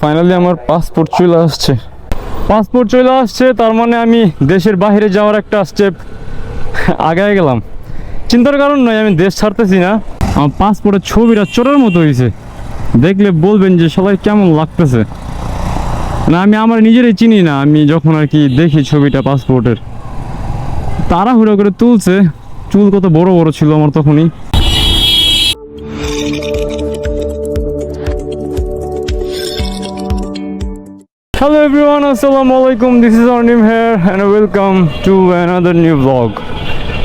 Finally আমার passport চলে আসছে। পাসপোর্ট চলে আসছে, তার মানে আমি দেশের বাইরে যাওয়ার একটা স্টেপ আগায় গেলাম। চিন্তার কারণ নয়, আমি দেশ ছাড়তেছি না। আমার পাসপোর্টের ছবিটা চোরের মতো হয়েছে দেখলে বলবেন যে সবাই কেমন লাগতেছে। না, আমি আমার নিজেরই চিনি না, আমি যখন আর কি দেখি ছবিটা পাসপোর্টের তাড়াহুড়ো করে তুলছে। চুল কত বড় বড় ছিল আমার তখনই। Hello everyone, Assalamu alaikum. This is Arnim here and welcome to another new vlog.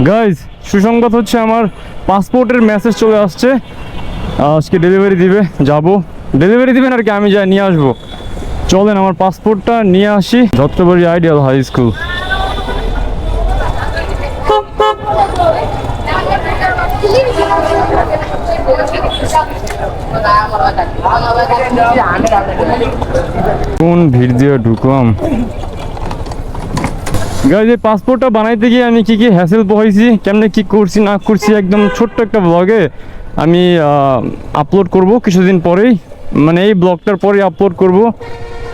Guys, সুসংবাদ হচ্ছে আমার পাসপোর্টের মেসেজ চলে আসছে। আজকে ডেলিভারি দিবে যাব। ডেলিভারি দিবেন আর কি আমি যাই নিয়ে আসব। চলেন আমার পাসপোর্টটা নিয়ে আসি। দত্তবাড়ি আইডিয়াল হাই স্কুল কোন ভিড় দিয়ে ঢুকলাম গাইজ এই পাসপোর্টটা বানাইতে গিয়ে আমি কি কি হ্যাসেল পোহাইছি, কেমনে কি করছি, না করছি, একদম ছোট্ট একটা ব্লগে আমি আপলোড করব কিছুদিন পরেই। মানে এই ব্লগটার পরেই আপলোড করব।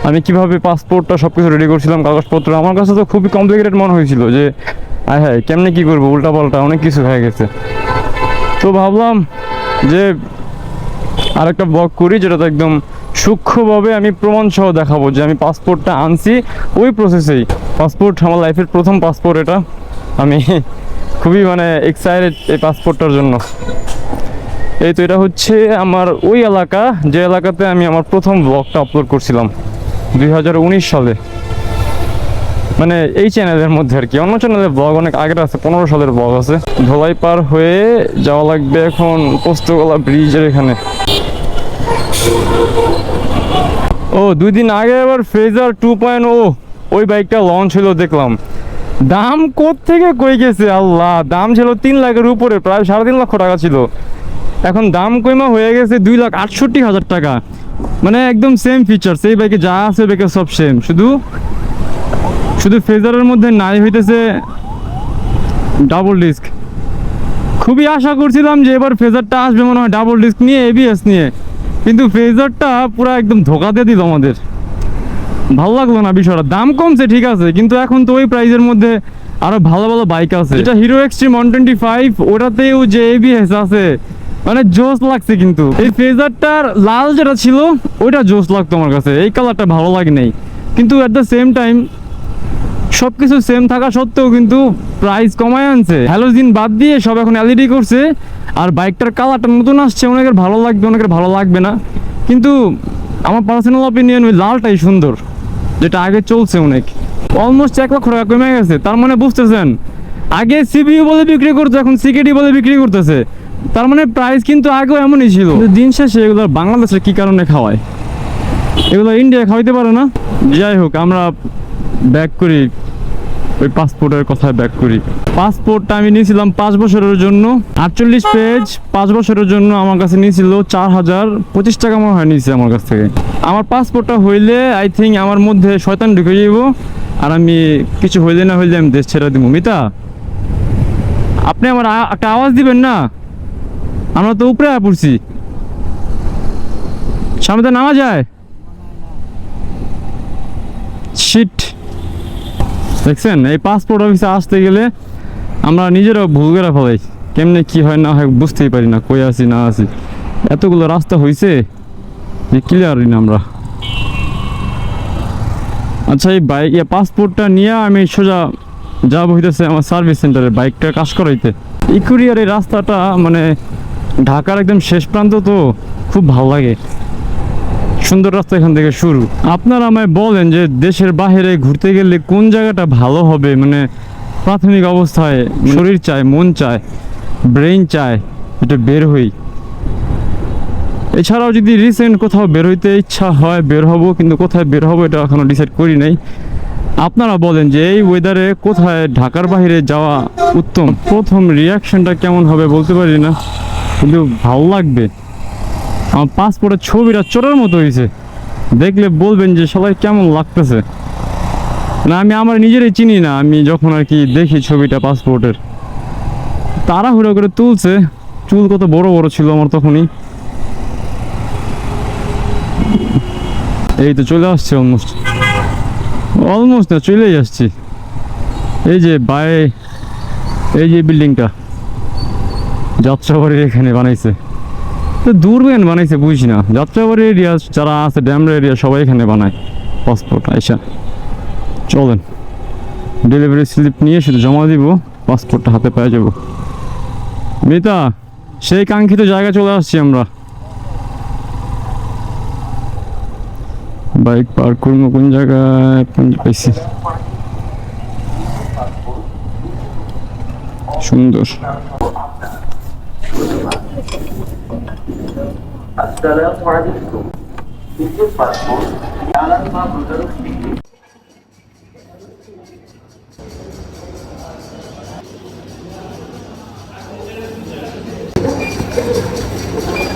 আমি কীভাবে পাসপোর্টটা সব কিছু রেডি করছিলাম, কাগজপত্র। আমার কাছে তো খুবই কমপ্লিকেটেড মনে হয়েছিল যে, আয় হ্যাঁ কেমনে কি করব, উল্টাপাল্টা অনেক কিছু হয়ে গেছে। তো ভাবলাম যে আরেকটা ব্লগ করি যেটাতে একদম সূক্ষ্মভাবে আমি প্রমাণ সহ দেখাবো যে আমি পাসপোর্টটা আনছি। ওই প্রসেসেই পাসপোর্ট আমার লাইফের প্রথম পাসপোর্ট এটা। আমি খুবই মানে এক্সাইটেড এই পাসপোর্টটার জন্য। এই তো এটা হচ্ছে আমার ওই এলাকা, যে এলাকাতে আমি আমার প্রথম ব্লগটা আপলোড করছিলাম, দুই হাজার উনিশ সালে। মানে এই চ্যানেলের মধ্যে আর কি। অন্য চ্যানেলের ব্লগ অনেক আগের আছে, পনেরো সালের ব্লগ আছে। ধোলাই পার হয়ে যাওয়া লাগবে এখন পোস্তগোলা ব্রিজের এখানে। ও, দুই দিন আগে আবার ফ্রেজার টু পয়েন্ট ও ওই বাইকটা লঞ্চ হলো, দেখলাম। দাম থেকে কই গেছে? আল্লাহ, দাম ছিল তিন লাখের উপরে, প্রায় সাড়ে তিন লক্ষ টাকা ছিল। এখন দাম কইমা হয়ে গেছে দুই লাখ আটষট্টি হাজার টাকা। মানে একদম সেম ফিচার্স এই বাইকে যা আছে বাইকে সব সেম শুধু শুধু ফেজারের মধ্যে নাই হইতেছে ডাবল ডিস্ক খুবই আশা করছিলাম যে এবার ফেজারটা আসবে, মনে হয় ডাবল ডিস্ক নিয়ে এবিএস নিয়ে। কিন্তু ফেজারটা পুরো একদম ধোকা দিয়ে দিল আমাদের। ভালো লাগল না বিষয়টা। দাম কমছে, ঠিক আছে, কিন্তু এখন তো ওই প্রাইজের মধ্যে আরও ভালো ভালো বাইক আছে। এটা Hero Xtreme one twenty five ওটাতেও যে এবিএস আছে মানে জোস লাগছে কিন্তু। এই ফেজারটার লাল যেটা ছিল, ওইটা জোস লাগতো আমার কাছে। এই কালারটা ভালো লাগে নাই। কিন্তু অ্যাট দ্য সেম টাইম সবকিছু সেম থাকা সত্ত্বেও কিন্তু প্রাইস কমায় আনছে। হ্যালোজিন বাদ দিয়ে সব এখন এলইডি করছে, আর বাইকটার কালারটা নতুন আসছে, অনেকের ভালো লাগবে, অনেকের ভালো লাগবে না। কিন্তু আমার পার্সোনাল অপিনিয়ন ওই লালটাই সুন্দর, যেটা আগে চলছে অনেক। অলমোস্ট এক লক্ষ টাকা কমে গেছে, তার মানে বুঝতেছেন, আগে সিবিইউ বলে বিক্রি করতো, এখন সিকেডি বলে বিক্রি করতেছে। তার মানে প্রাইস কিন্তু আগেও এমনই ছিল। দিন শেষে এগুলো বাংলাদেশে কি কারণে খাওয়ায়? এগুলো ইন্ডিয়া খাওয়াইতে পারে না? যাই হোক, আমরা ব্যাক করি, ওই পাসপোর্টের কথায় ব্যাক করি। পাসপোর্টটা আমি নিয়েছিলাম পাঁচ বছরের জন্য। আটচল্লিশ পেজ পাঁচ বছরের জন্য আমার কাছে নিয়েছিল চার হাজার পঁচিশ টাকা মনে হয় নিয়েছে আমার কাছ থেকে। আমার পাসপোর্টটা হইলে আই থিঙ্ক আমার মধ্যে শয়তান ঢুকে যাইব আর আমি কিছু হইলে না হইলে আমি দেশ ছেড়ে দিব। মিতা, আপনি আমার একটা আওয়াজ দিবেন না? আমরা তো উপরে পড়ছি। সামনে নামা যায় শিট দেখছেন? এই পাসপোর্ট অফিসে আসতে গেলে আমরা নিজেরাও ভুল করে ফেলাই কেমনে কি হয় না হয় বুঝতেই পারি না, কই আছি, না আছি। এতগুলো রাস্তা হইছে যে ক্লিয়ারই না আমরা। আচ্ছা এই বাইক এই পাসপোর্টটা নিয়ে আমি সোজা যা হইতেছে আমার সার্ভিস সেন্টারে বাইকটা কাজ করাইতে। ইকুরিয়ার এই রাস্তাটা মানে ঢাকার একদম শেষ প্রান্ত তো, খুব ভালো লাগে। সুন্দর রাস্তা এখান থেকে শুরু। আপনারা আমায় বলেন যে দেশের বাইরে ঘুরতে গেলে কোন জায়গাটা ভালো হবে? মানে প্রাথমিক অবস্থায় শরীর চায়, মন চায় ব্রেন চায় এটা বের হই। এছাড়াও যদি রিসেন্ট কোথাও বের হইতে ইচ্ছা হয়, বের হব, কিন্তু কোথায় বের হব এটা এখনও ডিসাইড করি নাই। আপনারা বলেন যে এই ওয়েদারে কোথায় ঢাকার বাইরে যাওয়া উত্তম? প্রথম রিয়াকশনটা কেমন হবে বলতে পারি না, কিন্তু ভালো লাগবে। আমার পাসপোর্টের ছবিটা চোরের মতো হয়েছে। দেখলে বলবেন যে সবাই কেমন লাগতেছে। না, আমি আমার নিজেরই চিনি না, আমি যখন আর কি দেখি ছবিটা পাসপোর্টের তাড়াহুড়ো করে তুলছে, চুল কত বড় বড় ছিল আমার তখনই। এই তো চলে আসছে অলমোস্ট অলমোস্ট না, চলেই আসছি। এই যে বাই, এই যে বিল্ডিংটা যাত্রাবাড়ির এখানে বানাইছে। তো দূর কেন বানাইছে, বুঝি না। যাত্রাবাড়ি এরিয়া যারা আছে ড্যামরা এরিয়া সবাই এখানে বানায় পাসপোর্ট আইসা। চলেন। ডেলিভারি স্লিপ নিয়ে শুধু জমা দিব পাসপোর্টটা হাতে পেয়ে যাব। মিতা, সেই কাঙ্ক্ষিত জায়গায় চলে আসছি আমরা। বাইক পার্ক করব কোন জায়গায়? পাইছি? সুন্দর। అస్సలం అలైకుం ఇది పద్ము యాలన్ మా బ్రదర్ స్పీకింగ్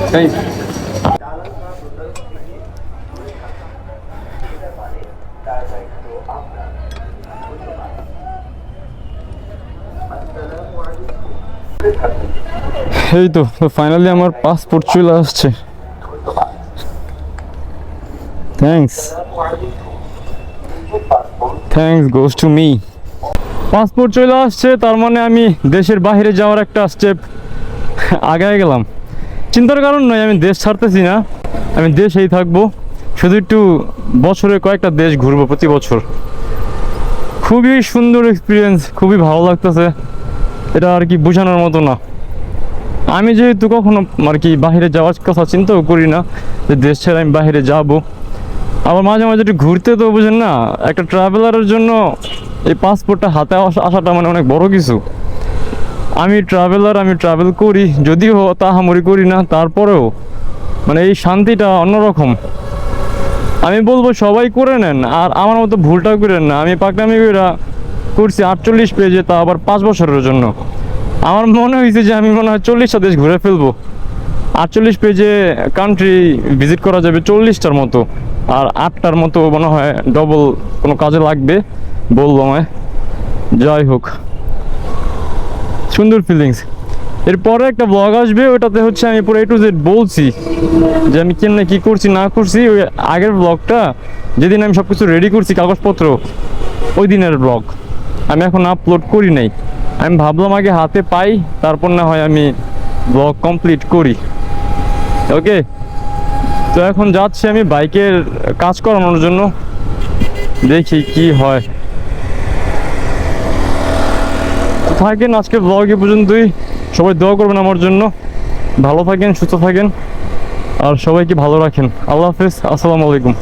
Thank you. এই তো ফাইনালি আমার পাসপোর্ট চলে আসছে। Thanks thanks goes to me passport চলে আসছে, তার মানে আমি দেশের বাইরে যাওয়ার একটা স্টেপ আগায় গেলাম। চিন্তার কারণ নয়, আমি দেশ ছাড়তেছি না। আমি দেশেই থাকব। শুধু একটু বছরে কয়েকটা দেশ ঘুরবো প্রতি বছর। খুবই সুন্দর এক্সপিরিয়েন্স খুবই ভালো লাগতেছে। এটা আর কি বোঝানোর মতো না। আমি যেহেতু কখনো আর কি বাইরে যাওয়ার কথা চিন্তাও করি না যে দেশ ছেড়ে আমি বাইরে যাব। আবার মাঝে মাঝে একটু ঘুরতে তো বুঝেন না, একটা ট্রাভেলারের জন্য এই পাসপোর্টটা হাতে আসা- আসাটা মানে অনেক বড় কিছু। আমি ট্রাভেলার, আমি ট্রাভেল করি, যদিও তাহামরি করি না, তারপরেও মানে এই শান্তিটা অন্যরকম। আমি বলব সবাই করে নেন, আর আমার মতো ভুলটা করেন না। আমি পাকনামি করছি আটচল্লিশ পেজে, তা আবার পাঁচ বছরের জন্য। আমার মনে হয়েছে যে আমি মনে হয় চল্লিশটা দেশ ঘুরে ফেলব। আটচল্লিশ পেজে কান্ট্রি ভিজিট করা যাবে চল্লিশটার মতো, আর আটটার মতো মনে হয় ডবল কোনো কাজে লাগবে, বলব আমায়। যাই হোক। সুন্দর ফিলিংস এরপরে একটা ব্লগ আসবে, ওটাতে হচ্ছে আমি পুরো এ টু জেড বলছি, যে আমি কেমনে কী করছি, না করছি। ওই আগের ব্লগটা যেদিন আমি সব কিছু রেডি করছি, কাগজপত্র, ওই দিনের ব্লগ আমি এখন আপলোড করি নাই। আমি ভাবলাম আগে হাতে পাই, তারপর না হয় আমি ব্লগ কমপ্লিট করি। ওকে তো এখন যাচ্ছি আমি বাইকের কাজ করানোর জন্য। দেখি কি হয়। থাকেন আজকে ব্লগ এ পর্যন্তই। সবাই দোয়া করবেন আমার জন্য। ভালো থাকেন, সুস্থ থাকেন। আর সবাইকে ভালো রাখেন। আল্লাহ হাফেজ। আসসালামু আলাইকুম।